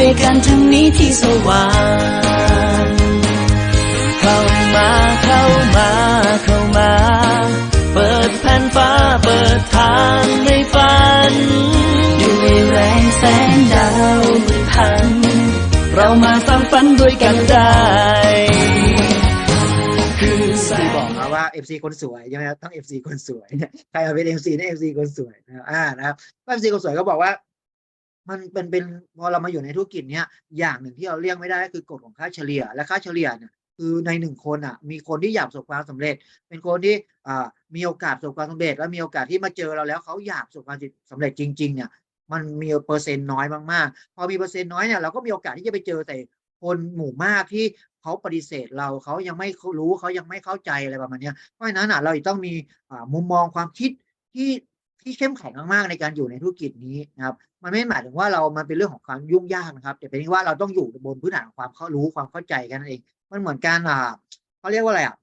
ด้วยกันทั้งนี้ที่สว่างเข้ามาเข้ามาเข้ามา เปิดแผ่นฟ้าเปิดทางในฝันด้วยแรงแสงดาวมืดพัน เรามาฟังฝันด้วยกันได้คือแสที่บอกนะว่า FC คนสวยใช่ไหมครับต้อง FC คนสวยใครมาเป็น MC นี่ย FC คนสวยนะครับอ่านะครับ FC คนสวยก็บอกว่า มันเป็นเป็นพอเรามาอยู่ในธุรกิจเนี้ยอย่างหนึ่งที่เราเลี่ยงไม่ได้ก็คือกฎของค่าเฉลี่ย และค่าเฉลี่ยเนี่ยคือในหนึ่งคนอะมีคนที่อยากประสบความสำเร็จ เป็นคนที่อ่ามีโอกาสประสบความสำเร็จ และมีโอกาสที่มาเจอเราแล้วเขาอยากประสบความสำเร็จจริง ๆ เนี่ย มันมีเปอร์เซ็นต์น้อยมากๆพอมีเปอร์เซ็นต์น้อยเนี่ยเราก็มีโอกาสที่จะไปเจอแต่คนหมู่มากที่เขาปฏิเสธเราเขายังไม่รู้เขายังไม่เข้าใจอะไรประมาณนี้เพราะฉะนั้นอะเราต้องมีอ่ามุมมองความคิดที่ ที่เข้มแข็งมากๆในการอยู่ในธุรกิจนี้นะครับ มันไม่หมายถึงว่าเรามันเป็นเรื่องของความยุ่งยากนะครับ แต่เป็นที่ว่าเราต้องอยู่บนพื้นฐานของความเข้ารู้ความเข้าใจกันนั่นเอง มันเหมือนการอ่าเขาเรียกว่าอะไรอะ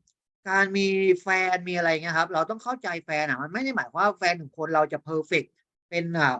การมีแฟนมีอะไรเงี้ยครับ เราต้องเข้าใจแฟนอะมันไม่ได้หมายความว่าแฟนหนึ่งคนเราจะเพอร์เฟกเป็นอ่า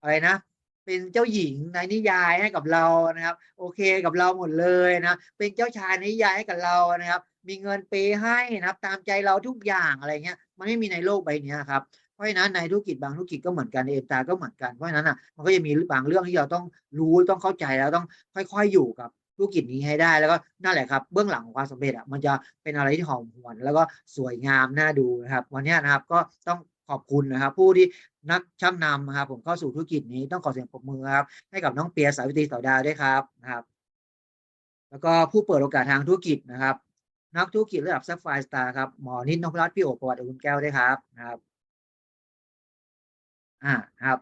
อะไรนะ เป็นเจ้าหญิงในนิยายให้กับเรานะครับ โอเคกับเราหมดเลยนะเป็นเจ้าชายในนิยายให้กับเรานะครับ มีเงินเปย์ให้นะครับ ตามใจเราทุกอย่างอะไรเงี้ย มันไม่มีในโลกใบนี้ครับ ราะฉะนั้นในธุรกิจบางธุรกิจก็เหมือนกันในเอ็มตาก็เหมือนกันเพราะฉะนั้นอะมันก็จะมีบางเรื่องที่เราต้องรู้ต้องเข้าใจแล้วต้องค่อย ๆอยู่กับธุรกิจนี้ให้ได้แล้วก็นั่นแหละครับเบื้องหลังของความสำเร็จอะมันจะเป็นอะไรที่หอมหวน แล้วก็สวยงามน่าดูนะครับ วันนี้นะครับก็ต้องขอบคุณนะครับ ผู้ที่นักช่างนำนะครับ ผมเข้าสู่ธุรกิจนี้ต้องขอเสียงปรบมือครับให้กับน้องเปียสาวิตรีเสาวดาวด้วยครับนะครับ แล้วก็ผู้เปิดโอกาสทางธุรกิจนะครับ นักธุรกิจระดับซัฟไฟสตาร์ครับหมอนิดนพรัตน์พี่โอประวัติอุ่นแก้วด้วยครับนะครับ อ่าครับ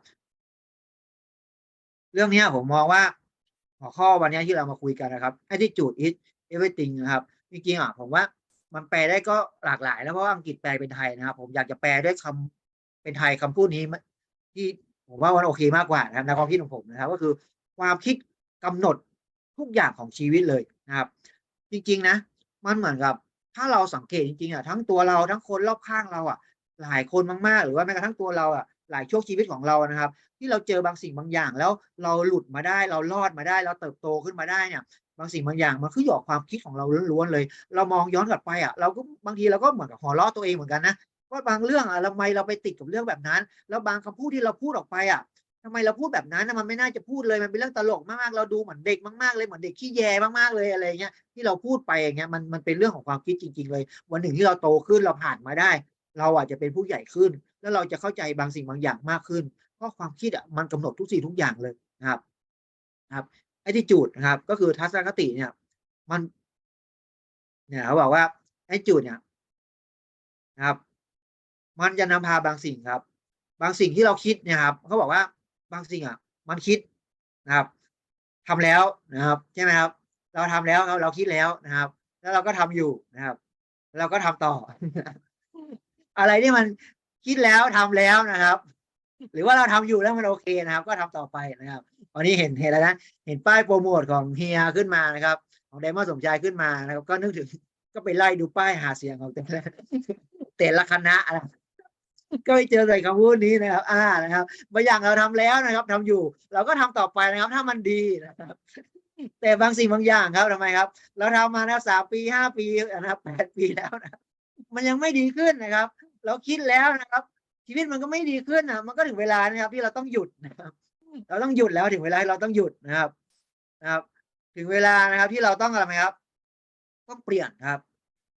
เรื่องนี้ผมมองว่า หัวข้อวันนี้ที่เรามาคุยกันนะครับ attitude is everything นะครับจริงๆอะผมว่ามันแปลได้ก็หลากหลายแล้วเพราะอังกฤษแปลเป็นไทยนะครับ ผมอยากจะแปลด้วยคำเป็นไทยคำพูดนี้ที่ผมว่ามันโอเคมากกว่านะครับในความคิดของผมนะครับ ก็คือความคิดกำหนดทุกอย่างของชีวิตเลยนะครับ จริง ๆ นะ มันเหมือนกับ ถ้าเราสังเกตจริงๆอะทั้งตัวเราทั้งคนรอบข้างเราอะ หลายคนมากๆ หรือว่าแม้กระทั่งตัวเราอะ หลายช่วงชีวิตของเรานะครับ ที่เราเจอบางสิ่งบางอย่างแล้วเราหลุดมาได้เรารอดมาได้ เราเติบโตขึ้นมาได้เนี่ยบางสิ่งบางอย่างมันขึ้นอยู่กับความคิดของเราล้วนๆเลย เรามองย้อนกลับไปอะเราก็บางทีเราก็เหมือนกับหัวเราะตัวเองเหมือนกันนะว่าบางเรื่องอะทำไมเราไปติดกับเรื่องแบบนั้น แล้วบางคำพูดที่เราพูดออกไปอะทำไมเราพูดแบบนั้นนะมันไม่น่าจะพูดเลยมันเป็นเรื่องตลกมากๆเราดูเหมือนเด็กมากๆเลยเหมือนเด็กขี้แยมากๆเลยอะไรเงี้ยที่เราพูดไปอย่างเงี้ยมันมันเป็นเรื่องของความคิดจริง ๆ เลย วันหนึ่งที่เราโตขึ้นเราผ่านมาได้ เราอาจจะเป็นผู้ใหญ่ขึ้น แล้วเราจะเข้าใจบางสิ่งบางอย่างมากขึ้น เพราะความคิดอะมันกำหนดทุกสิ่งทุกอย่างเลยนะครับนะครับ attitude นะครับ ก็คือทัศนคติเนี่ย มันเนี่ยเขาบอกว่า attitude เนี่ยนะครับ มันจะนำพาบางสิ่งครับ บางสิ่งที่เราคิดเนี่ยครับเขาบอกว่าบางสิ่งอะ มันคิดนะครับทำแล้วนะครับใช่ไหมครับ เราทำแล้วเราเราคิดแล้วนะครับ แล้วเราก็ทำอยู่นะครับ เราก็ทำต่อ อะไรที่มัน คิดแล้วทำแล้วนะครับ หรือว่าเราทำอยู่แล้วมันโอเคนะครับ ก็ทำต่อไปนะครับวันนี้เห็นเห็นแล้วนะเห็นป้ายโปรโมทของเฮียขึ้นมานะครับ ของไดมอนสมชายขึ้นมานะครับ ก็นึกถึงก็ไปไล่ดูป้ายหาเสียงของแต่ละแต่ละคณะนะก็ไปเจอใส่คำพูดนี้นะครับ อ่านะครับบางอย่างเราทำแล้วนะครับทำอยู่ เราก็ทำต่อไปนะครับ ถ้ามันดีนะครับ แต่บางสิ่งบางอย่างครับทำไมครับ เราทำมานะสามปีห้าปีนะครับแปดปีแล้วนะมันยังไม่ดีขึ้นนะครับ เราคิดแล้วนะครับ ชีวิตมันก็ไม่ดีขึ้นนะมันก็ถึงเวลานะครับ ที่เราต้องหยุดนะครับ เราต้องหยุดแล้วถึงเวลาที่เราต้องหยุดนะครับนะครับ ถึงเวลานะครับที่เราต้องอะไรไหมครับ ต้องเปลี่ยนครับ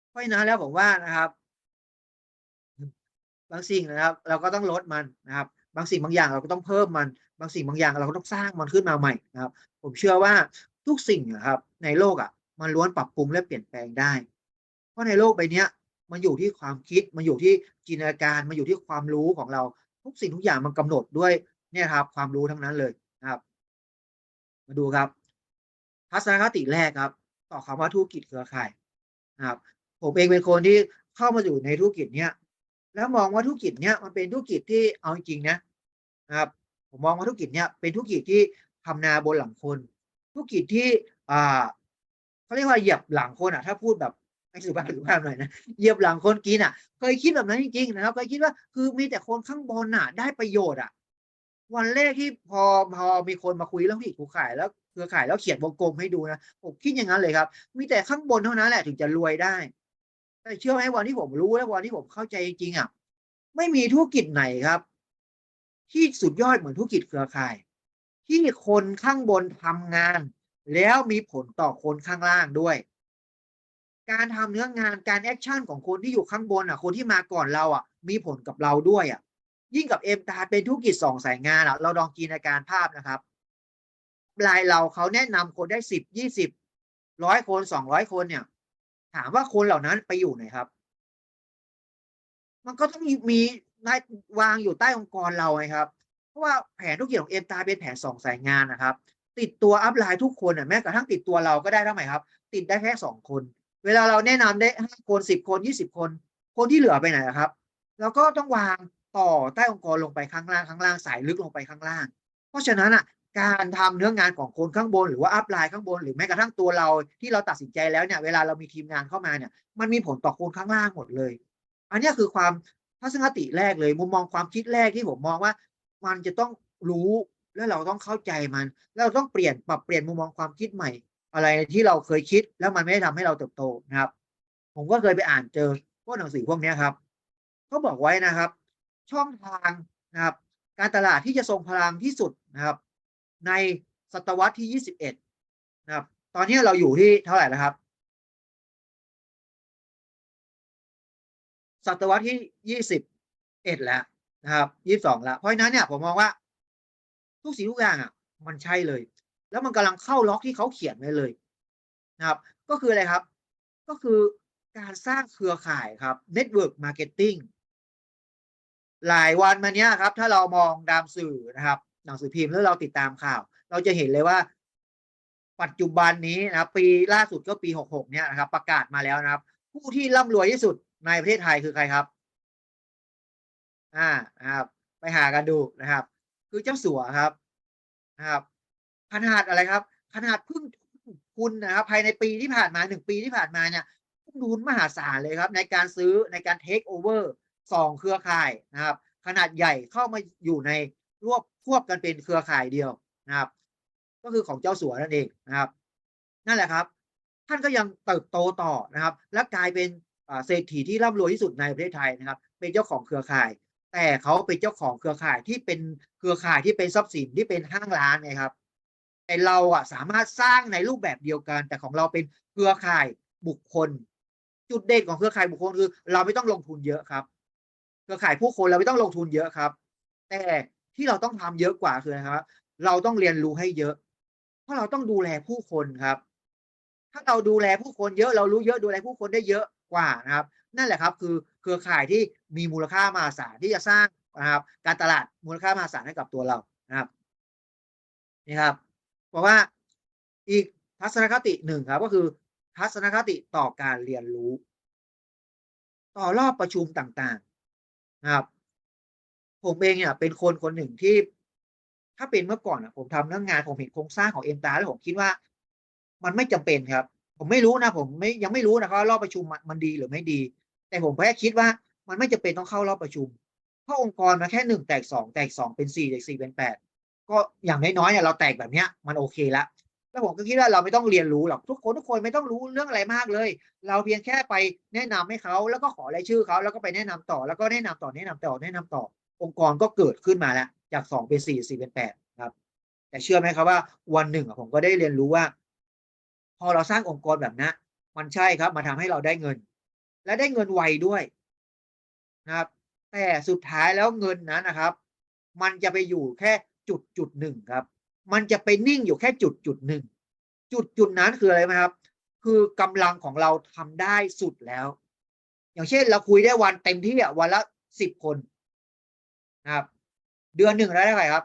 เพราะฉะนั้นแล้วผมว่านะครับ บางสิ่งนะครับ เราก็ต้องลดมันนะครับ บางสิ่งบางอย่างเราก็ต้องเพิ่มมัน บางสิ่งบางอย่างเราก็ต้องสร้างมันขึ้นมาใหม่นะครับ ผมเชื่อว่าทุกสิ่งนะครับ ในโลกอะ มันล้วนปรับปรุงและเปลี่ยนแปลงได้ เพราะในโลกใบนี้ย มันอยู่ที่ความคิด มันอยู่ที่จินตนาการ มันอยู่ที่ความรู้ของเรา ทุกสิ่งทุกอย่างมันกำหนดด้วยเนี่ยครับ ความรู้ทั้งนั้นเลยนะครับ มาดูครับ ทัศนคติแรกครับ ต่อคำว่าธุรกิจเครือข่ายนะครับ ผมเองเป็นคนที่เข้ามาอยู่ในธุรกิจเนี้ยแล้วมองว่าธุรกิจเนี้ยมันเป็นธุรกิจที่เอาจริงๆนะนะครับ ผมมองว่าธุรกิจเนี้ยเป็นธุรกิจที่ทำนาบนหลังคน ธุรกิจที่อ่าเขาเรียกว่าเหยียบหลังคนอะ ถ้าพูดแบบ ไม่สุภาพสุภาพหน่อยนะเยียบหลังคนกินอะ เคยคิดแบบนั้นจริงๆนะครับเคยคิดว่าคือมีแต่คนข้างบนอะ ได้ประโยชน์อะ วันแรกที่พอพอมีคนมาคุยเรื่องธุรกิจขายแล้วเครือข่ายแล้วเขียนวงกลมให้ดูนะผมคิดอย่างนั้นเลยครับ มีแต่ข้างบนเท่านั้นแหละถึงจะรวยได้แต่เชื่อไหมวันที่ผมรู้และวันที่ผมเข้าใจจริงๆอะ ไม่มีธุรกิจไหนครับ ที่สุดยอดเหมือนธุรกิจเครือข่าย ที่คนข้างบนทำงาน แล้วมีผลต่อคนข้างล่างด้วย การทำเนื้องานการแอคชั่นของคนที่อยู่ข้างบนอะคนที่มาก่อนเราอะมีผลกับเราด้วยอะยิ่งกับเอ็มตาเป็นธุรกิจสองสายงานอะเราลองจินตนาการภาพนะครับรายเราเขาแนะนำคนได้สิบยี่สิบร้อยคนสองร้อยคนเนี่ย ถามว่าคนเหล่านั้นไปอยู่ไหนครับ มันก็ต้องมีมีวางอยู่ใต้องค์กรเราไงครับ เพราะว่าแผนธุรกิจของเอ็มตาเป็นแผนสองสายงานนะครับ ติดตัวอัพไลน์ทุกคนอะแม้กระทั่งติดตัวเราก็ได้เท่าไหร่ครับ ติดได้แค่สองคน เวลาเราแนะนำได้ห้าคนสิบคนยี่สิบคน คนที่เหลือไปไหนครับเราก็ต้องวางต่อใต้องค์กรลงไปข้างล่างข้างล่างสายลึกลงไปข้างล่าง เพราะฉะนั้นอะการทำเนื้องานของคนข้างบนหรือว่าอัพไลน์ข้างบนหรือแม้กระทั่งตัวเราที่เราตัดสินใจแล้วเนี่ยเวลาเรามีทีมงานเข้ามาเนี่ยมันมีผลต่อคนข้างล่างหมดเลย อันนี้คือความทัศนคติแรกเลยมุมมองความคิดแรกที่ผมมองว่า มันจะต้องรู้แล้วเราต้องเข้าใจมัน แล้วเราต้องเปลี่ยนปรับเปลี่ยนมุมมองความคิดใหม่ อะไรที่เราเคยคิดแล้วมันไม่ได้ทำให้เราเติบโตนะครับ ผมก็เคยไปอ่านเจอพวกหนังสือพวกนี้ครับเขาบอกไว้นะครับ ช่องทางนะครับ การตลาดที่จะทรงพลังที่สุดนะครับ ในศตวรรษที่ 21 นะครับ ตอนนี้เราอยู่ที่เท่าไหร่แล้วครับ ศตวรรษที่ 21 แล้วนะครับ 22 แล้ว เพราะฉะนั้นเนี่ยผมมองว่าทุกสิ่งทุกอย่างอะ มันใช่เลย แล้วมันกำลังเข้าล็อกที่เขาเขียนไว้เลยนะครับ ก็คืออะไรครับ ก็คือการสร้างเครือข่ายครับ Network Marketing หลายวันมาเนี้ยครับ ถ้าเรามองตามสื่อนะครับ หนังสือพิมพ์แล้วเราติดตามข่าว เราจะเห็นเลยว่า ปัจจุบันนี้นะครับ ปีล่าสุดก็ปี 66 เนี่ยนะครับ ประกาศมาแล้วนะครับ ผู้ที่ร่ำรวยที่สุดในประเทศไทยคือใครครับ อ่านะครับ ไปหากันดูนะครับ คือเจ้าสัวครับนะครับ ขนาดอะไรครับ ขนาดเพิ่งคุณนะครับภายในปีที่ผ่านมาหนึ่งปีที่ผ่านมาเนี่ยทุ่มทุนมหาศาลเลยครับ ในการซื้อในการเทคโอเวอร์สองเครือข่ายนะครับ ขนาดใหญ่เข้ามาอยู่ในรวบควบกันเป็นเครือข่ายเดียวนะครับ ก็คือของเจ้าสัวนั่นเองนะครับ นั่นแหละครับ ท่านก็ยังเติบโตต่อนะครับ และกลายเป็นเศรษฐีที่ร่ำรวยที่สุดในประเทศไทยนะครับ เป็นเจ้าของเครือข่าย แต่เขาเป็นเจ้าของเครือข่ายที่เป็นเครือข่ายที่เป็นทรัพย์สินที่เป็นห้างร้านไงครับ แต่เราอะสามารถสร้างในรูปแบบเดียวกัน แต่ของเราเป็นเครือข่ายบุคคล จุดเด่นของเครือข่ายบุคคลคือ เราไม่ต้องลงทุนเยอะครับ เครือข่ายผู้คนเราไม่ต้องลงทุนเยอะครับ แต่ที่เราต้องทำเยอะกว่าคือนะครับ เราต้องเรียนรู้ให้เยอะ เพราะเราต้องดูแลผู้คนครับ ถ้าเราดูแลผู้คนเยอะเรารู้เยอะดูแลผู้คนได้เยอะกว่านะครับ นั่นแหละครับคือเครือข่ายที่มีมูลค่ามหาศาลที่จะสร้างนะครับ การตลาดมูลค่ามหาศาลให้กับตัวเรานะครับนี่ครับ เพราะว่าอีกทัศนคติหนึ่งครับ ก็คือ ทัศนคติต่อการเรียนรู้ ต่อรอบประชุมต่างๆนะครับ ผมเองเนี่ยเป็นคนคนหนึ่งที่ ถ้าเป็นเมื่อก่อนอะ ผมทำเรื่องงานผมเห็นโครงสร้างของเอ็มตาแล้วผมคิดว่า มันไม่จำเป็นครับ ผมไม่รู้นะผมไม่ยังไม่รู้นะครับรอบประชุมมันดีหรือไม่ดี แต่ผมแค่คิดว่ามันไม่จำเป็นต้องเข้ารอบประชุมเพราะองค์กรมาแค่หนึ่งแตกสองแตกสองเป็นสี่แตกสี่เป็นแปด ก็อย่างน้อยๆเนี่ยเราแตกแบบเนี้ยมันโอเคละแล้วผมก็คิดว่าเราไม่ต้องเรียนรู้หรอกทุกคนทุกคนไม่ต้องรู้เรื่องอะไรมากเลย เราเพียงแค่ไปแนะนำให้เขาแล้วก็ขอรายชื่อเขาแล้วก็ไปแนะนำต่อแล้วก็แนะนำต่อแนะนำต่อแนะนำต่อ องค์กรก็เกิดขึ้นมาแล้วจากสองเป็นสี่สี่เป็นแปดครับ แต่เชื่อไหมครับว่าวันหนึ่งผมก็ได้เรียนรู้ว่า พอเราสร้างองค์กรแบบนี้มันใช่ครับมาทำให้เราได้เงิน และได้เงินไวด้วยนะครับ แต่สุดท้ายแล้วเงินนั้นนะครับ มันจะไปอยู่แค่ จุดจุดหนึ่งครับ มันจะไปนิ่งอยู่แค่จุดจุดหนึ่งจุดจุดนั้นคืออะไรไหมครับ คือกำลังของเราทำได้สุดแล้ว อย่างเช่นเราคุยได้วันเต็มที่อะวันละสิบคนนะครับ เดือนหนึ่งได้เท่าไหร่ครับ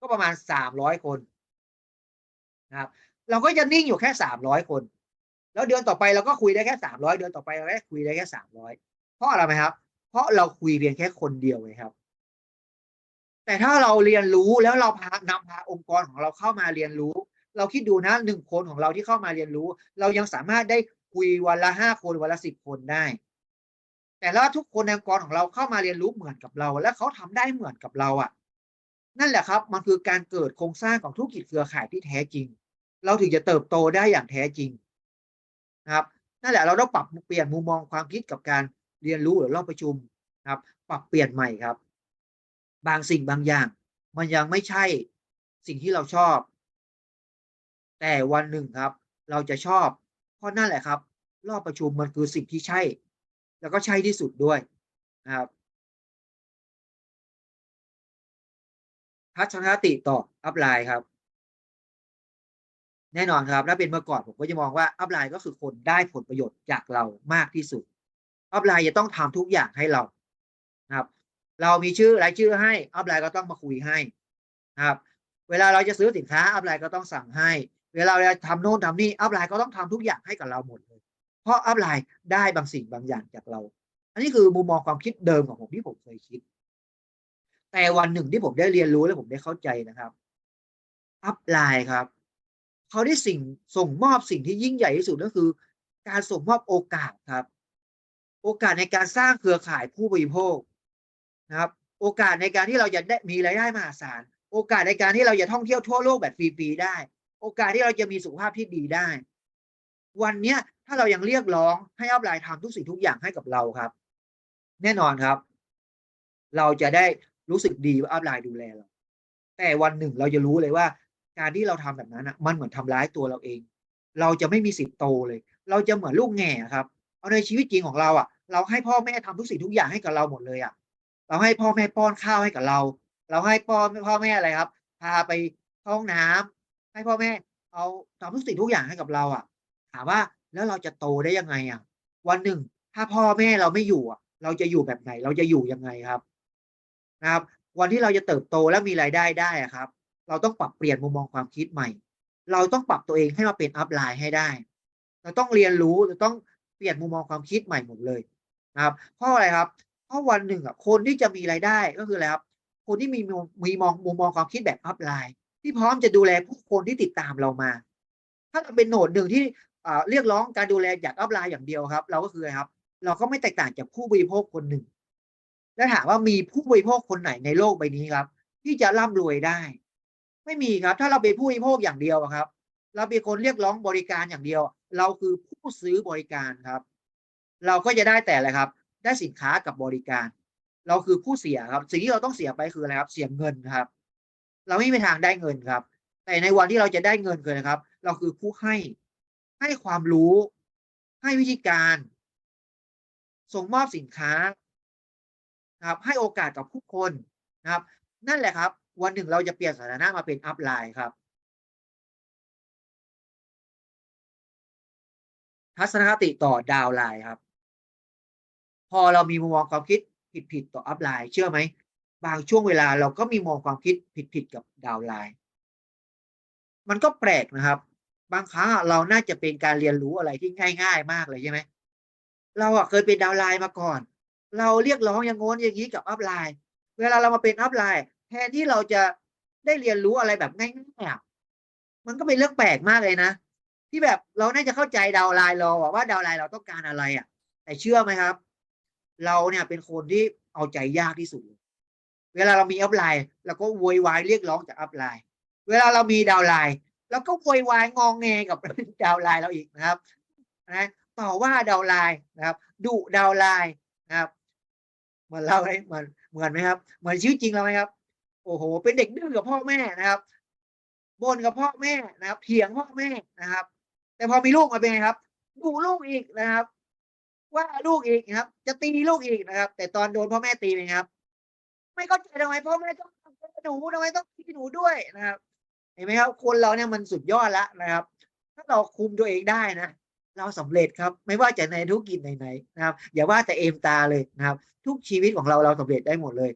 ก็ประมาณสามร้อยคนนะครับเราก็จะนิ่งอยู่แค่สามร้อยคน แล้วเดือนต่อไปเราก็คุยได้แค่สามร้อยเดือนต่อไปเราได้คุยได้แค่สามร้อยเพราะอะไรไหมครับ เพราะเราคุยเพียงแค่คนเดียวเลยครับ แต่ถ้าเราเรียนรู้แล้วเราพานำพาองค์กรของเราเข้ามาเรียนรู้ เราคิดดูนะหนึ่งคนของเราที่เข้ามาเรียนรู้ เรายังสามารถได้คุยวันละห้าคนวันละสิบคนได้ แต่แล้วทุกคนในองค์กรของเราเข้ามาเรียนรู้เหมือนกับเรา และเขาทำได้เหมือนกับเราอะ นั่นแหละครับ มันคือการเกิดโครงสร้างของธุรกิจเครือข่ายที่แท้จริง เราถึงจะเติบโตได้อย่างแท้จริงนะครับ นั่นแหละเราต้องปรับเปลี่ยนมุมมองความคิดกับการเรียนรู้หรือรอบประชุมครับ ปรับเปลี่ยนใหม่ครับ บางสิ่งบางอย่าง มันยังไม่ใช่สิ่งที่เราชอบ แต่วันหนึ่งครับ เราจะชอบเพราะนั่นแหละครับ รอบประชุมมันคือสิ่งที่ใช่ แล้วก็ใช่ที่สุดด้วยนะครับทัศนคติต่ออัพไลน์ครับ แน่นอนครับถ้าเป็นเมื่อก่อนผมก็จะมองว่าอัพไลน์ก็คือคนได้ผลประโยชน์จากเรามากที่สุดอัพไลน์จะต้องทำทุกอย่างให้เรา เรามีชื่อรายชื่อให้อัพไลน์ก็ต้องมาคุยให้นะครับ เวลาเราจะซื้อสินค้าอัพไลน์ก็ต้องสั่งให้ เวลาเราทำโน่นทำนี่อัพไลน์ก็ต้องทำทุกอย่างให้กับเราหมดเลย เพราะอัพไลน์ได้บางสิ่งบางอย่างจากเรา อันนี้คือมุมมองความคิดเดิมของผมที่ผมเคยคิด แต่วันหนึ่งที่ผมได้เรียนรู้และผมได้เข้าใจนะครับ อัพไลน์ครับ เขาได้สิ่งส่งมอบสิ่งที่ยิ่งใหญ่ที่สุดก็คือ การส่งมอบโอกาสครับ โอกาสในการสร้างเครือข่ายผู้บริโภค นะครับ โอกาสในการที่เราจะได้มีรายได้มหาศาล โอกาสในการที่เราจะท่องเที่ยวทั่วโลกแบบฟรีๆได้ โอกาสที่เราจะมีสุขภาพที่ดีได้ วันเนี้ยถ้าเรายังเรียกร้องให้อัพไลน์ทำทุกสิ่งทุกอย่างให้กับเราครับ แน่นอนครับ เราจะได้รู้สึกดีว่าอัพไลน์ดูแลเราแต่วันหนึ่งเราจะรู้เลยว่า การที่เราทำแบบนั้นอะ มันเหมือนทำร้ายตัวเราเอง เราจะไม่มีสิทธิ์โตเลย เราจะเหมือนลูกแง่ครับ เอาในชีวิตจริงของเราอะ เราให้พ่อแม่ทำทุกสิ่งทุกอย่างให้กับเราหมดเลยอะ เราให้พ่อแม่ป้อนข้าวให้กับเรา เราให้พ่อพ่อแม่อะไรครับ พาไปห้องน้ำให้พ่อแม่เอาทำทุกสิ่งทุกอย่างให้กับเราอะ ถามว่าแล้วเราจะโตได้ยังไงอะ วันหนึ่ง ถ้าพ่อแม่เราไม่อยู่อะ เราจะอยู่แบบไหน เราจะอยู่ยังไงครับ นะครับ วันที่เราจะเติบโตและมีรายได้ได้อะครับ เราต้องปรับเปลี่ยนมุมมองความคิดใหม่ เราต้องปรับตัวเองให้มาเป็นอัพไลน์ให้ได้ เราต้องเรียนรู้เราต้องเปลี่ยนมุมมองความคิดใหม่หมดเลยนะครับ เพราะอะไรครับ เพราะวันหนึ่งอะคนที่จะมีรายได้ก็คืออะไรครับคนที่มีมีมองมุมมองความคิดแบบอัพไลน์ ที่พร้อมจะดูแลผู้คนที่ติดตามเรามา ถ้าเราเป็นโหนดหนึ่งที่เรียกร้องการดูแลจากอัพไลน์อย่างเดียวครับ เราก็คืออะไรครับ เราก็ไม่แตกต่างจากผู้บริโภคคนหนึ่ง แล้วถามว่ามีผู้บริโภคคนไหนในโลกใบนี้ครับ ที่จะร่ำรวยได้ ไม่มีครับ ถ้าเราเป็นผู้บริโภคอย่างเดียวครับ เราเป็นคนเรียกร้องบริการอย่างเดียว เราคือผู้ซื้อบริการครับ เราก็จะได้แต่อะไรครับ ได้สินค้ากับบริการ เราคือผู้เสียครับ สิ่งที่เราต้องเสียไปคืออะไรครับ เสียเงินครับ เราไม่มีทางได้เงินครับ แต่ในวันที่เราจะได้เงินเกินนะครับ เราคือผู้ให้ให้ความรู้ ให้วิธีการ ส่งมอบสินค้านะครับ ให้โอกาสกับผู้คนนะครับ นั่นแหละครับ วันหนึ่งเราจะเปลี่ยนสถานะมาเป็นอัพไลน์ครับทัศนคติต่อดาวไลน์ครับ พอเรามีมุมมองความคิดผิดๆต่ออัพไลน์เชื่อไหมบางช่วงเวลาเราก็มีมองความคิดผิดๆกับดาวไลน์มันก็แปลกนะครับ บางครั้งเราน่าจะเป็นการเรียนรู้อะไรที่ง่าย ๆ มากเลยใช่ไหมเราอะเคยเป็นดาวไลน์มาก่อน เราเรียกร้องอย่างโน้นอย่างนี้กับอัพไลน์เวลาเรามาเป็นอัพไลน์แทนที่เราจะได้เรียนรู้อะไรแบบง่ายๆมันก็เป็นเรื่องแปลกมากเลยนะที่แบบเราน่าจะเข้าใจดาวไลน์เราว่าดาวไลน์เราต้องการอะไรอะ แต่เชื่อไหมครับ เราเนี่ยเป็นคนที่เอาใจยากที่สุด เวลาเรามีอัพไลน์เราก็โวยวายเรียกร้องจากอัพไลน์ เวลาเรามีดาวไลน์เราก็โวยวายงองแงกับดาวไลน์เราอีกนะครับนะต่อว่าดาวไลน์นะครับดุดาวไลน์นะครับเหมือนเราไหมเหมือนเหมือนไหมครับเหมือนชีวิตจริงเราไหมครับ โอ้โห เป็นเด็กดื้อกับพ่อแม่นะครับบ่นกับพ่อแม่นะครับเถียงพ่อแม่นะครับ แต่พอมีลูกมาเป็นไงครับดุลูกอีกนะครับ ว่าลูกอีกนะครับ จะตีลูกอีกนะครับ แต่ตอนโดนพ่อแม่ตีเป็นครับ ไม่เข้าใจทำไมพ่อแม่ต้องตีหนูทำไมต้องตีหนูด้วยนะครับ เห็นไหมครับ คนเราเนี่ยมันสุดยอดแล้วนะครับ ถ้าเราคุมตัวเองได้นะเราสำเร็จครับ ไม่ว่าจะในธุรกิจไหนๆนะครับ อย่าว่าแต่เอมตาเลยนะครับ ทุกชีวิตของเราเราสำเร็จได้หมดเลย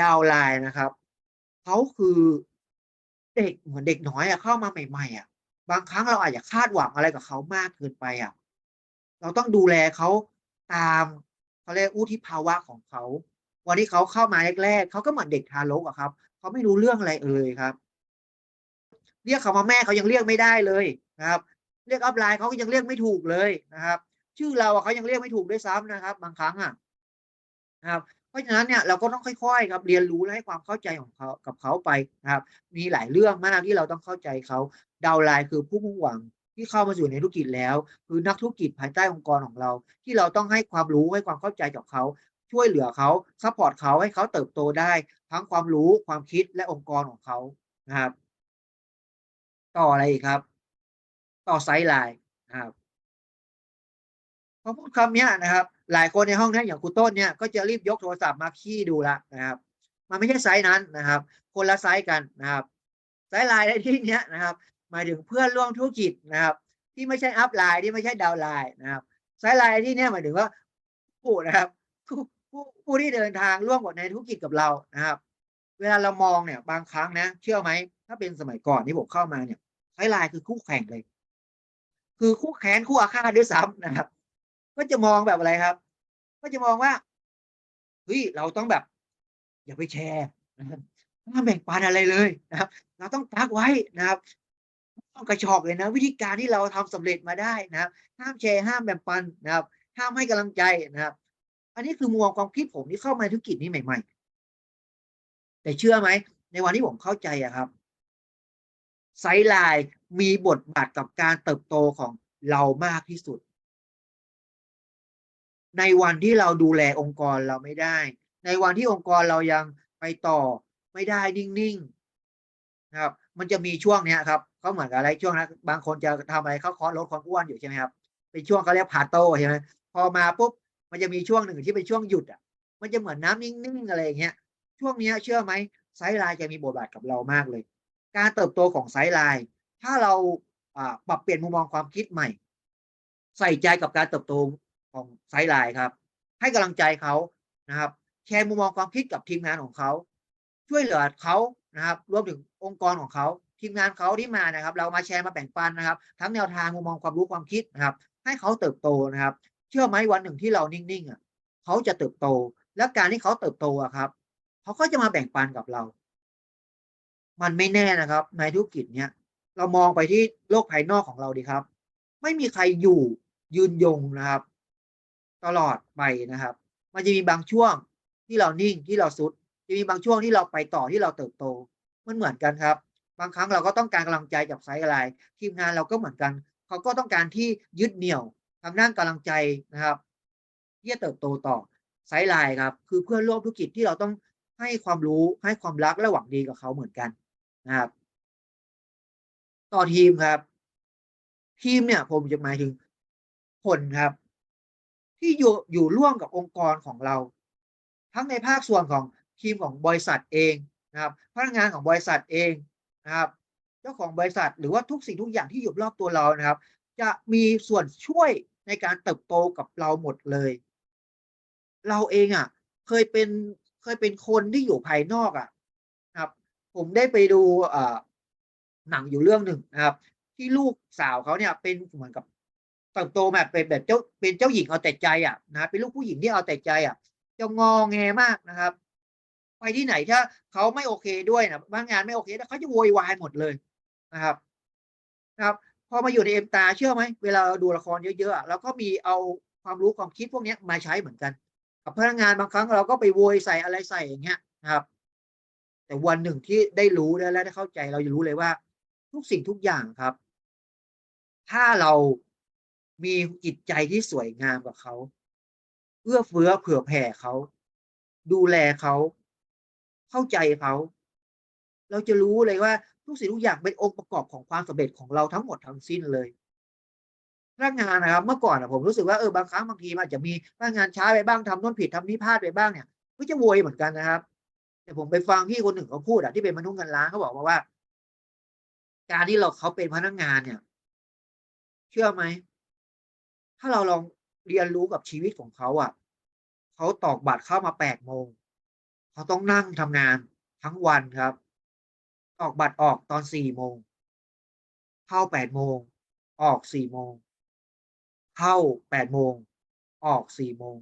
ดาวไลน์นะครับเขาคือเด็กเหมือนเด็กน้อยอะเข้ามาใหม่ๆอะบางครั้งเราอาจจะคาดหวังอะไรกับเขามากเกินไปอะ เราต้องดูแลเขาตามเขาเรียกอุทิภาวะของเขาวันที่เขาเข้ามาแรกๆเขาก็เหมือนเด็กทารกอะครับเขาไม่รู้เรื่องอะไรเลยครับ เรียกเขามาแม่เขายังเรียกไม่ได้เลยนะครับ เรียกอัพไลน์เขาก็ยังเรียกไม่ถูกเลยนะครับ ชื่อเราอะเขายังเรียกไม่ถูกด้วยซ้ำนะครับ บางครั้งอะนะครับเพราะฉะนั้นเนี่ยเราก็ต้องค่อยๆครับเรียนรู้และให้ความเข้าใจของเขากับเขาไปนะครับ มีหลายเรื่องมากที่เราต้องเข้าใจเขาดาวไลน์คือผู้มุ่งหวัง ที่เข้ามาสู่ในธุรกิจแล้ว คือนักธุรกิจภายใต้องค์กรของเรา ที่เราต้องให้ความรู้ให้ความเข้าใจกับเขาช่วยเหลือเขาซัพพอร์ตเขาให้เขาเติบโตได้ ทั้งความรู้ความคิดและองค์กรของเขานะครับ ต่ออะไรอีกครับ ต่อไซด์ไลน์นะครับพอพูดคำนี้นะครับ หลายคนในห้องนี้อย่างครูต้นเนี่ยก็จะรีบยกโทรศัพท์มาขี้ดูละนะครับ มันไม่ใช่ไซส์นั้นนะครับ คนละไซส์กันนะครับ ไซส์ไลน์ในที่นี้นะครับ มายถึงเพื่อนร่วมธุรกิจนะครับ ที่ไม่ใช่อัพไลน์ที่ไม่ใช่ดาวไลน์นะครับไซส์ไลน์ที่เนี้ยหมายถึงว่าผู้นะครับผู้ผู้ผู้ที่เดินทางร่วมกับในธุรกิจกับเรานะครับ เวลาเรามองเนี่ยบางครั้งนะ เชื่อไหมถ้าเป็นสมัยก่อนที่ผมเข้ามาเนี่ยไซส์ไลน์คือคู่แข่งเลย คือคู่แข่งคู่อาฆาตด้วยซ้ำนะครับ ก็จะมองแบบอะไรครับ ก็จะมองว่าเฮ้ยเราต้องแบบ อย่าไปแชร์นะครับห้ามแบ่งปันอะไรเลยนะครับ เราต้องตักไว้นะครับ กระชอกเลยนะ วิธีการที่เราทำสำเร็จมาได้นะครับ ห้ามแชร์ห้ามแบ่งปันนะครับ ห้ามให้กำลังใจนะครับ อันนี้คือมุมมองความคิดผมที่เข้ามาธุรกิจนี้ใหม่ ๆ แต่เชื่อไหมในวันที่ผมเข้าใจอะครับไซไลน์มีบทบาทกับการเติบโตของเรามากที่สุด ในวันที่เราดูแลองค์กรเราไม่ได้ ในวันที่องค์กรเรายังไปต่อไม่ได้นิ่งๆนะครับ มันจะมีช่วงเนี้ยครับ เขาเหมือนกับอะไรช่วงนั้นบางคนจะทำอะไรเขาคอร์สลดความอ้วนอยู่ใช่ไหมครับเป็นช่วงเขาเรียกพาโตใช่ไหมพอมาปุ๊บมันจะมีช่วงหนึ่งที่เป็นช่วงหยุดอะมันจะเหมือนน้ำนิ่งๆอะไรอย่างเงี้ยช่วงเนี้ยเชื่อไหมไซด์ไลน์จะมีบทบาทกับเรามากเลย การเติบโตของไซด์ไลน์ถ้าเราปรับเปลี่ยนมุมมองความคิดใหม่ ใส่ใจกับการเติบโตของไซด์ไลน์ครับ ให้กำลังใจเขานะครับ แชร์มุมมองความคิดกับทีมงานของเขา ช่วยเหลือเขานะครับ รวมถึงองค์กรของเขา ทีมงานเขาที่มานะครับ เรามาแชร์มาแบ่งปันนะครับ ทั้งแนวทางมุมมองความรู้ความคิดนะครับ ให้เขาเติบโตนะครับ เชื่อไหมวันหนึ่งที่เรานิ่งๆอะเขาจะเติบโต และการที่เขาเติบโตอะครับเขาก็จะมาแบ่งปันกับเรา มันไม่แน่นะครับ ในธุรกิจเนี้ยเรามองไปที่โลกภายนอกของเราดีครับ ไม่มีใครอยู่ยืนยงนะครับ ตลอดไปนะครับ มันจะมีบางช่วงที่เรานิ่งที่เราสุด จะมีบางช่วงที่เราไปต่อที่เราเติบโต มันเหมือนกันครับ บางครั้งเราก็ต้องการกำลังใจจากไซต์อะไรทีมงานเราก็เหมือนกัน เขาก็ต้องการที่ยึดเหนี่ยวทางด้านกำลังใจนะครับที่จะเติบโตต่อไซต์ไลน์ครับ คือเพื่อนร่วมธุรกิจที่เราต้องให้ความรู้ให้ความรักและหวังดีกับเขาเหมือนกันนะครับ ต่อทีมครับ ทีมเนี่ยผมจะหมายถึงคนครับ ที่อยู่อยู่ร่วมกับองค์กรของเรา ทั้งในภาคส่วนของทีมของบริษัทเองนะครับ พนักงานของบริษัทเอง นะครับ เจ้าของบริษัทหรือว่าทุกสิ่งทุกอย่างที่อยู่รอบตัวเรานะครับ จะมีส่วนช่วยในการเติบโตกับเราหมดเลย เราเองอะ เคยเป็นเคยเป็นคนที่อยู่ภายนอกอะครับ ผมได้ไปดูหนังอยู่เรื่องหนึ่งนะครับ ที่ลูกสาวเขาเนี่ยเป็นเหมือนกับเติบโตมาเป็นแบบเจ้าเป็นเจ้าหญิงเอาแต่ใจอะนะเป็นลูกผู้หญิงที่เอาแต่ใจอะจะงอแงมากนะครับ ไปที่ไหนถ้าเขาไม่โอเคด้วยนะบางงานไม่โอเคเขาจะโวยวายหมดเลยนะครับนะครับพอมาอยู่ในเอ็มตาเชื่อไหมเวลาดูละครเยอะๆเราก็มีเอาความรู้ความคิดพวกนี้มาใช้เหมือนกัน กับพนักงานบางครั้งเราก็ไปโวยใส่อะไรใส่อย่างเงี้ยนะครับ แต่วันหนึ่งที่ได้รู้และได้เข้าใจเราจะรู้เลยว่า ทุกสิ่งทุกอย่างครับ ถ้าเรามีจิตใจที่สวยงามกับเขาเอื้อเฟื้อเผื่อแผ่เขา ดูแลเขา เข้าใจเขา เราจะรู้เลยว่าทุกสิ่งทุกอย่างเป็นองค์ประกอบของความสำเร็จของเราทั้งหมดทั้งสิ้นเลยพนักงานนะครับ เมื่อก่อนผมรู้สึกว่าเออบางครั้งบางทีอาจจะมีพนักงานช้าไปบ้างทำน่นผิดทำนี่พลาดไปบ้างเนี่ยก็จะโวยเหมือนกันนะครับ แต่ผมไปฟังพี่คนหนึ่งเขาพูดอะที่เป็นมนุษย์เงินล้านเขาบอกมาว่า การที่เราเขาเป็นพนักงานเนี่ย เชื่อไหมถ้าเราลองเรียนรู้กับชีวิตของเขาอะเขาตอกบัตรเข้ามาแปดโมง เขาต้องนั่งทำงานทั้งวันครับตอกบัตรออกตอนสี่โมง เข้าแปดโมง ออกสี่โมง เข้าแปดโมง ออกสี่โมง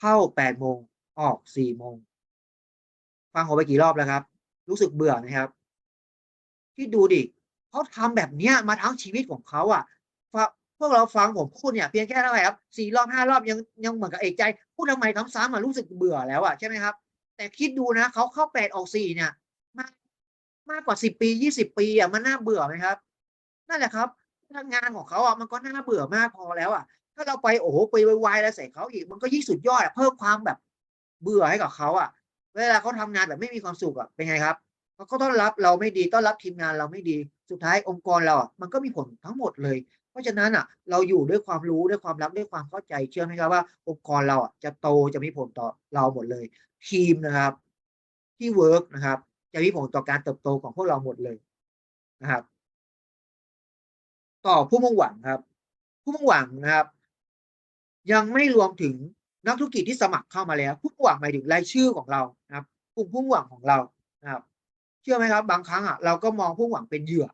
เข้าแปดโมง ออกสี่โมง ฟังผมไปกี่รอบแล้วครับ รู้สึกเบื่อไหมครับ ที่ดูดิเขาทำแบบเนี้ยมาทั้งชีวิตของเขาอะพวกเราฟังผมพูดเนี่ยเพียงแค่เท่าไหร่ครับสี่รอบห้ารอบยังยังเหมือนกับเอกใจ พูดทำไมซ้ำๆอะรู้สึกเบื่อแล้วอะใช่ไหมครับ แต่คิดดูนะเขาเข้าแปดออกสี่เนี่ย มากมากกว่าสิบปียี่สิบปีอะมันน่าเบื่อไหมครับ นั่นแหละครับทางานของเขาอะมันก็น่าเบื่อมากพอแล้วอะ ถ้าเราไปโอ้โหไปวายแล้วใส่เขาอีก มันก็ยิ่งสุดยอดอะเพิ่มความแบบเบื่อให้กับเขาอะ เวลาเขาทำงานแบบไม่มีความสุขอะเป็นไงครับเขาก็ต้อนรับเราไม่ดีต้อนรับทีมงานเราไม่ดีสุดท้ายองค์กรเราอะมันก็มีผลทั้งหมดเลย ราะฉะนั้นอะเราอยู่ด้วยความรู้ด้วยความรักด้วยความเข้าใจเชื่อไหมครับว่าองค์กรเราอะจะโตจะมีผลต่อเราหมดเลย ทีมนะครับ ที่เวิร์กนะครับ จะมีผลต่อการเติบโตของพวกเราหมดเลยนะครับ ต่อผู้มุ่งหวังครับ ผู้มุ่งหวังนะครับ ยังไม่รวมถึงนักธุรกิจที่สมัครเข้ามาแล้ว ผู้มุ่งหวังหมายถึงรายชื่อของเรานะครับกลุ่มผู้มุ่งหวังของเรานะครับ เชื่อไหมครับ บางครั้งอะเราก็มองผู้มุ่งหวังเป็นเหยื่อ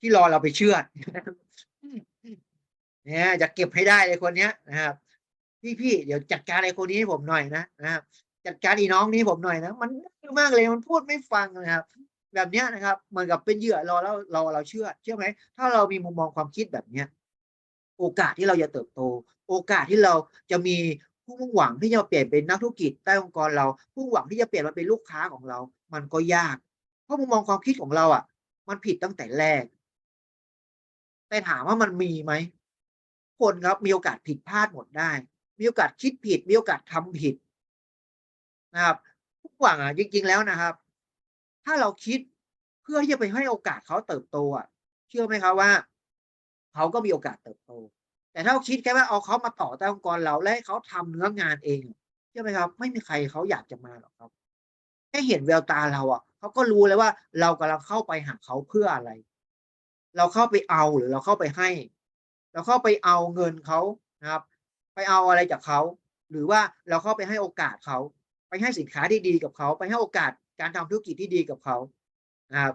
ที่รอเราไปเชื่อดเนี่ยจะเก็บให้ได้เลยคนเนี้ยนะครับ พี่พี่เดี๋ยวจัดการไอ้คนนี้ให้ผมหน่อยนะนะครับจัดการอีน้องนี้ผมหน่อยนะมันดื้อมากเลยมันพูดไม่ฟังนะครับ แบบเนี้ยนะครับเหมือนกับเป็นเหยื่อรอแล้วเราเราเชื่อเชื่อไหมถ้าเรามีมุมมองความคิดแบบเนี้ยโอกาสที่เราจะเติบโต โอกาสที่เราจะมีผู้มุ่งหวังที่จะเปลี่ยนเป็นนักธุรกิจใต้องค์กรเรา ผู้มุ่งหวังที่จะเปลี่ยนมาเป็นลูกค้าของเรา มันก็ยาก เพราะมุมมองความคิดของเราอะ มันผิดตั้งแต่แรก แต่ถามว่ามันมีไหมคนครับมีโอกาสผิดพลาดหมดได้ มีโอกาสคิดผิด มีโอกาสทำผิดนะครับผู้หวังอะจริง ๆ แล้วนะครับ ถ้าเราคิดเพื่อที่จะไปให้โอกาสเขาเติบโตอะ เชื่อไหมครับว่าเขาก็มีโอกาสเติบโต แต่ถ้าเราคิดแค่ว่าเอาเขามาต่อใต้องค์กรเราและให้เขาทำเนื้องานเองเชื่อไหมครับ ไม่มีใครเขาอยากจะมาหรอกครับแค่เห็นแววตาเราอะเขาก็รู้เลยว่าเรากำลังเข้าไปหาเขาเพื่ออะไร เราเข้าไปเอาหรือเราเข้าไปให้ เราเข้าไปเอาเงินเขานะครับ ไปเอาอะไรจากเขา หรือว่าเราเข้าไปให้โอกาสเขา ไปให้สินค้าที่ดีกับเขา ไปให้โอกาสการทำธุรกิจที่ดีกับเขานะครับ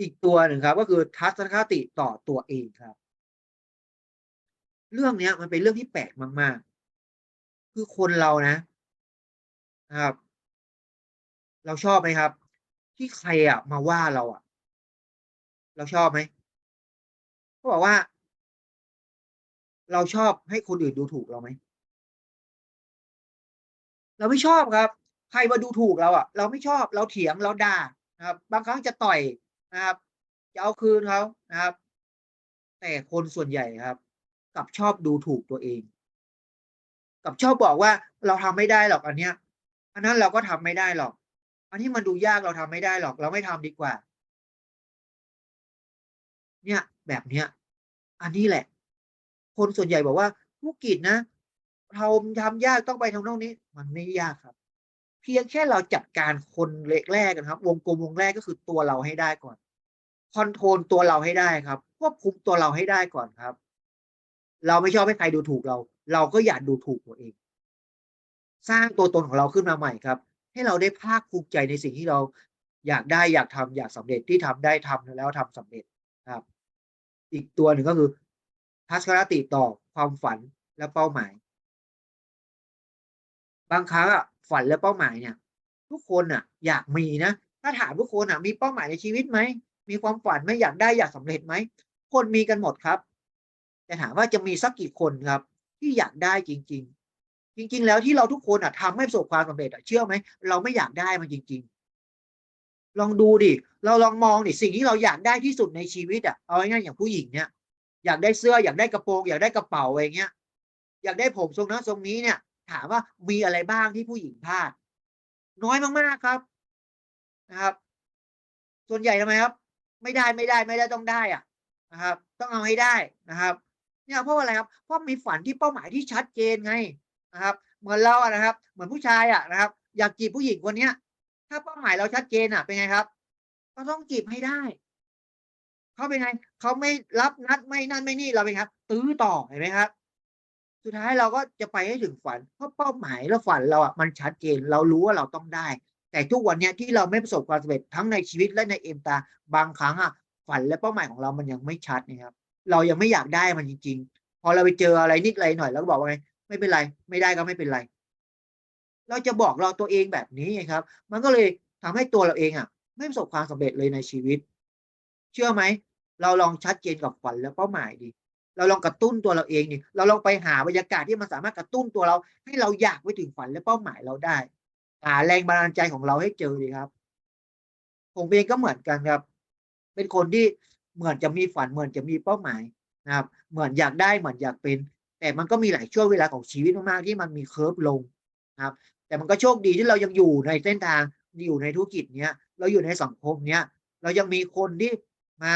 อีกตัวหนึ่งครับ ก็คือทัศนคติต่อตัวเองครับ เรื่องเนี้ยมันเป็นเรื่องที่แปลกมาก ๆ คือคนเรานะ นะครับ เราชอบไหมครับ ที่ใครอะมาว่าเราอะ เราชอบไหมเขาบอกว่า เราชอบให้คนอื่นดูถูกเราไหมเราไม่ชอบครับ ใครมาดูถูกเราอะ เราไม่ชอบเราเถียงเราด่านะครับ บางครั้งจะต่อยนะครับจะเอาคืนเขานะครับ แต่คนส่วนใหญ่ครับกลับชอบดูถูกตัวเองกลับชอบบอกว่าเราทำไม่ได้หรอกอันเนี้ยอันนั้นเราก็ทำไม่ได้หรอก อันนี้มันดูยากเราทำไม่ได้หรอก เราไม่ทำดีกว่า เนี่ยแบบเนี้ย อันนี้แหละ คนส่วนใหญ่บอกว่าธุรกิจนะทำทำยากต้องไปทำตรงนี้ มันไม่ยากครับ เพียงแค่เราจัดการคนเล็กแรกกันครับ วงกลมวงแรกก็คือตัวเราให้ได้ก่อนคอนโทรลตัวเราให้ได้ครับควบคุมตัวเราให้ได้ก่อนครับ เราไม่ชอบให้ใครดูถูกเรา เราก็อย่าดูถูกตัวเอง สร้างตัวตนของเราขึ้นมาใหม่ครับ ให้เราได้ภาคภูมิใจในสิ่งที่เราอยากได้อยากทำอยากสำเร็จที่ทำได้ทำแล้วทำสำเร็จครับ อีกตัวหนึ่งก็คือทัศนคติต่อความฝันและเป้าหมาย บางครั้งอะฝันและเป้าหมายเนี่ย ทุกคนอะ อยากมีนะถ้าถามทุกคนอะมีเป้าหมายในชีวิตไหมมีความฝันไหมอยากได้อยากสำเร็จไหมคนมีกันหมดครับ แต่ถามว่าจะมีสักกี่คนครับ ที่อยากได้จริง จริง ๆ แล้วที่เราทุกคนอะทำให้ประสบความสำเร็จอะเชื่อไหมเราไม่อยากได้มันจริง ๆ ลองดูดิเราลองมองดิสิ่งที่เราอยากได้ที่สุดในชีวิตอะเอาง่ายๆอย่างผู้หญิงเนี่ยอยากได้เสื้ออยากได้กระโปรงอยากได้กระเป๋าอะไรเงี้ยอยากได้ผมทรงนั้นทรงนี้เนี่ย ถามว่ามีอะไรบ้างที่ผู้หญิงพลาด น้อยมากๆครับนะครับ ส่วนใหญ่ทำไมครับ ไม่ได้ไม่ได้ไม่ได้ต้องได้อะนะครับ ต้องเอาให้ได้นะครับ เนี่ยเพราะอะไรครับเพราะมีฝันที่เป้าหมายที่ชัดเจนไง นะครับเหมือนเราอะนะครับ เหมือนผู้ชายอะนะครับ อยากจีบผู้หญิงคนเนี้ย ถ้าเป้าหมายเราชัดเจนอะเป็นไงครับ ก็ต้องจีบให้ได้เขาเป็นไงเขาไม่รับนัดไม่นั่นไม่นี่เราเป็นครับ ตื้อต่อเห็นไหมครับ สุดท้ายเราก็จะไปให้ถึงฝันเพราะเป้าหมายและฝันเราอะมันชัดเจนเรารู้ว่าเราต้องได้ แต่ทุกวันเนี้ยที่เราไม่ประสบความสำเร็จทั้งในชีวิตและในเอ็มตาบางครั้งอะฝันและเป้าหมายของเรามันยังไม่ชัดนะครับ เรายังไม่อยากได้มันจริง ๆ พอเราไปเจออะไรนิดอะไรหน่อยเราก็บอกว่าไง ไม่เป็นไร ไม่ได้ก็ไม่เป็นไร เราจะบอกเราตัวเองแบบนี้ครับ มันก็เลยทำให้ตัวเราเองอะ ไม่ประสบความสำเร็จเลยในชีวิต เชื่อไหมเราลองชัดเจนกับฝันและเป้าหมายดิเราลองกระตุ้นตัวเราเองดิเราลองไปหาบรรยากาศที่มันสามารถกระตุ้นตัวเรา ให้เราอยากไปถึงฝันและเป้าหมายเราได้หาแรงบันดาลใจของเราให้เจอดีครับผมเองก็เหมือนกันครับ เป็นคนที่เหมือนจะมีฝันเหมือนจะมีเป้าหมายนะครับ เหมือนอยากได้เหมือนอยากเป็น แต่มันก็มีหลายช่วงเวลาของชีวิตมากๆที่มันมีเคิร์ฟลงนะครับ แต่มันก็โชคดีที่เรายังอยู่ในเส้นทางอยู่ในธุรกิจเนี้ยเราอยู่ในสังคมเนี้ยเรายังมีคนที่มา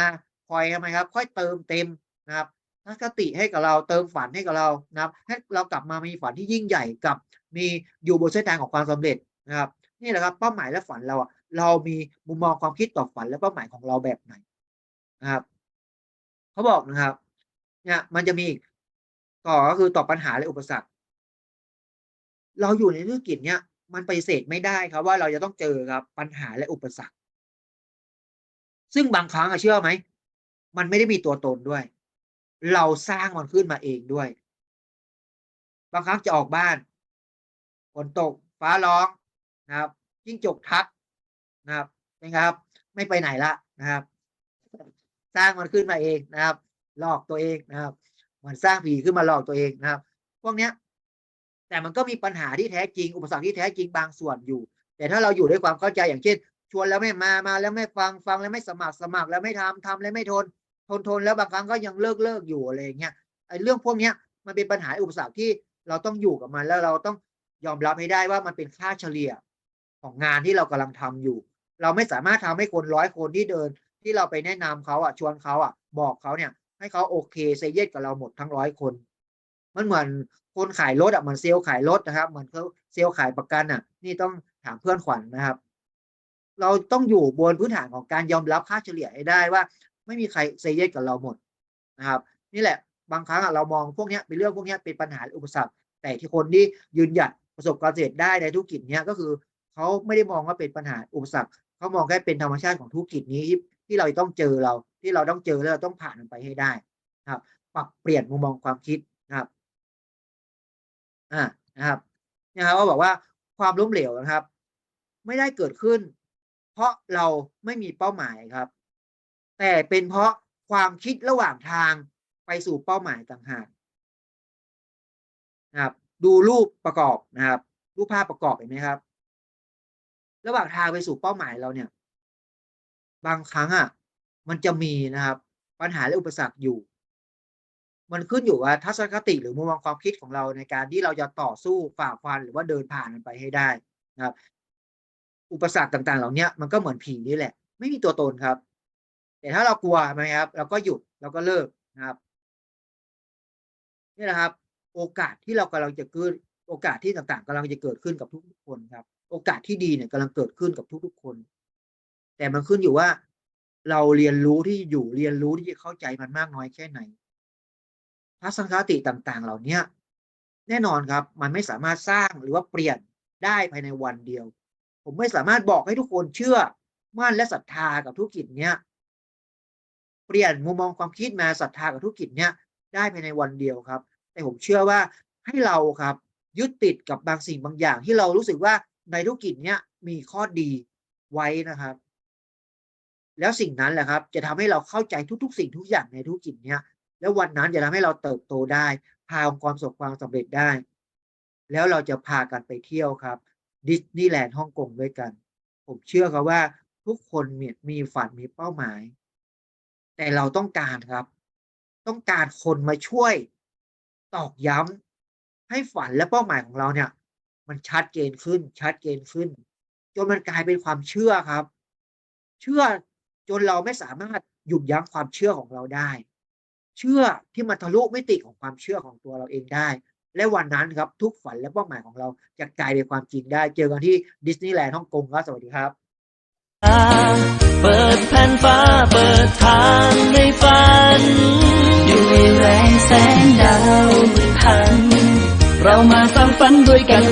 คอยทำไมครับ ค่อยเติมเต็มนะครับทัศนคติให้กับเราเติมฝันให้กับเรานะครับให้เรากลับมามีฝันที่ยิ่งใหญ่กับ มีอยู่บนเส้นทางของความสำเร็จนะครับนี่แหละครับเป้าหมายและฝันเราอะเรามีมุมมองความคิดต่อฝันและเป้าหมายของเราแบบไหนนะครับเขาบอกนะครับเนี่ยมันจะมีอีก ต่อก็คือตอบปัญหาและอุปสรรค เราอยู่ในธุรกิจเนี้ยมันไปเสธไม่ได้ครับว่าเราจะต้องเจอครับปัญหาและอุปสรรค ซึ่งบางครั้งอะเชื่อไหมมันไม่ได้มีตัวตนด้วย เราสร้างมันขึ้นมาเองด้วย บางครั้งจะออกบ้านฝนตกฟ้าร้องนะครับจิ้งจกทักนะครับเป็นไงครับ ไม่ไปไหนละนะครับ สร้างมันขึ้นมาเองนะครับ หลอกตัวเองนะครับ เหมือนสร้างผีขึ้นมาหลอกตัวเองนะครับ พวกเนี้ย แต่มันก็มีปัญหาที่แท้จริง อุปสรรคที่แท้จริงบางส่วนอยู่ แต่ถ้าเราอยู่ด้วยความเข้าใจอย่างเช่น ชวนแล้วไม่มามาแล้วไม่ฟังฟังแล้วไม่สมัครสมัครแล้วไม่ทำทำแล้วไม่ทน ทนทนแล้วบางครั้งก็ยังเลิกเลิกอยู่อะไรเงี้ยไอ้เรื่องพวกเนี้ยมันเป็นปัญหาอุปสรรคที่เราต้องอยู่กับมันแล้วเราต้องยอมรับให้ได้ว่ามันเป็นค่าเฉลี่ยของงานที่เรากำลังทำอยู่ เราไม่สามารถทำให้คนร้อยคนที่เดิน ที่เราไปแนะนำเขาอะชวนเขาอะ บอกเขาเนี่ย ให้เขาโอเคเซเยสกับเราหมดทั้งร้อยคน มันเหมือนคนขายรถอะเหมือนเซลล์ขายรถนะครับ เหมือนเขาเซลล์ขายประกันอะ นี่ต้องถามเพื่อนขวัญนะครับ เราต้องอยู่บนพื้นฐานของการยอมรับค่าเฉลี่ยให้ได้ว่า ไม่มีใครเซเยสกับเราหมดนะครับ นี่แหละบางครั้งอะเรามองพวกนี้เป็นเรื่องพวกนี้เป็นปัญหาอุปสรรค แต่ที่คนที่ยืนหยัดประสบความสำเร็จได้ในธุรกิจเนี้ยก็คือเขาไม่ได้มองว่าเป็นปัญหาอุปสรรคเขามองแค่เป็นธรรมชาติของธุรกิจนี้ที่เราต้องเจอเรา ที่เราต้องเจอแล้วเราต้องผ่านมันไปให้ได้ครับ ปรับเปลี่ยนมุมมองความคิดนะครับอ่านะครับนะครับว่าบอกว่าความล้มเหลวนะครับ ไม่ได้เกิดขึ้น เพราะเราไม่มีเป้าหมายครับ แต่เป็นเพราะความคิดระหว่างทางไปสู่เป้าหมายต่างหากนะครับ ดูรูปประกอบนะครับ รูปภาพประกอบเห็นไหมครับ ระหว่างทางไปสู่เป้าหมายเราเนี่ย บางครั้งอะ มันจะมีนะครับ ปัญหาและอุปสรรคอยู่ มันขึ้นอยู่ว่าทัศนคติหรือมุมมองความคิดของเราในการที่เราจะต่อสู้ฝ่าฟันหรือว่าเดินผ่านมันไปให้ได้นะครับ อุปสรรคต่างๆ เหล่านี้มันก็เหมือนผีนี่แหละ ไม่มีตัวตนครับ แต่ถ้าเรากลัวไหมครับ เราก็หยุดเราก็เลิกนะครับนี่แหละครับ โอกาสที่เรากำลังจะเกิดโอกาสที่ต่างๆกำลังจะเกิดขึ้นกับทุกๆคนครับ โอกาสที่ดีเนี่ยกำลังเกิดขึ้นกับทุกๆคน แต่มันขึ้นอยู่ว่า เราเรียนรู้ที่อยู่เรียนรู้ที่จะเข้าใจมันมากน้อยแค่ไหนทัศนคติต่างๆ เหล่านี้แน่นอนครับ มันไม่สามารถสร้างหรือว่าเปลี่ยนได้ภายในวันเดียว ผมไม่สามารถบอกให้ทุกคนเชื่อมั่นและศรัทธากับธุรกิจเนี้ยเปลี่ยนมุมมองความคิดมาศรัทธากับธุรกิจเนี้ยได้ภายในวันเดียวครับ แต่ผมเชื่อว่าให้เราครับ ยึดติดกับบางสิ่งบางอย่างที่เรารู้สึกว่าในธุรกิจเนี้ยมีข้อดีไว้นะครับ แล้วสิ่งนั้นแหละครับ จะทำให้เราเข้าใจทุก ๆ สิ่งทุกอย่างในธุรกิจเนี้ยแล้ววันนั้นจะทำให้เราเติบโตได้พาองค์กรประสบความสำเร็จได้ แล้วเราจะพากันไปเที่ยวครับดิสนีย์แลนด์ฮ่องกงด้วยกัน ผมเชื่อครับว่าทุกคนมีมีฝันมีเป้าหมาย แต่เราต้องการครับ ต้องการคนมาช่วย ตอกย้ำให้ฝันและเป้าหมายของเราเนี่ย มันชัดเจนขึ้นชัดเจนขึ้นจนมันกลายเป็นความเชื่อครับ เชื่อ จนเราไม่สามารถหยุดยั้งความเชื่อของเราได้ เชื่อที่มันทะลุมิติของความเชื่อของตัวเราเองได้ และวันนั้นครับทุกฝันและเป้าหมายของเราจะกลายเป็นความจริงได้ เจอกันที่ดิสนีย์แลนด์ฮ่องกงครับสวัสดีครับ เปิดแผ่นฟ้าเปิดทางในฝันด้วยแรงแสงดาวมืดพัน เรามาสร้างฝันด้วยกัน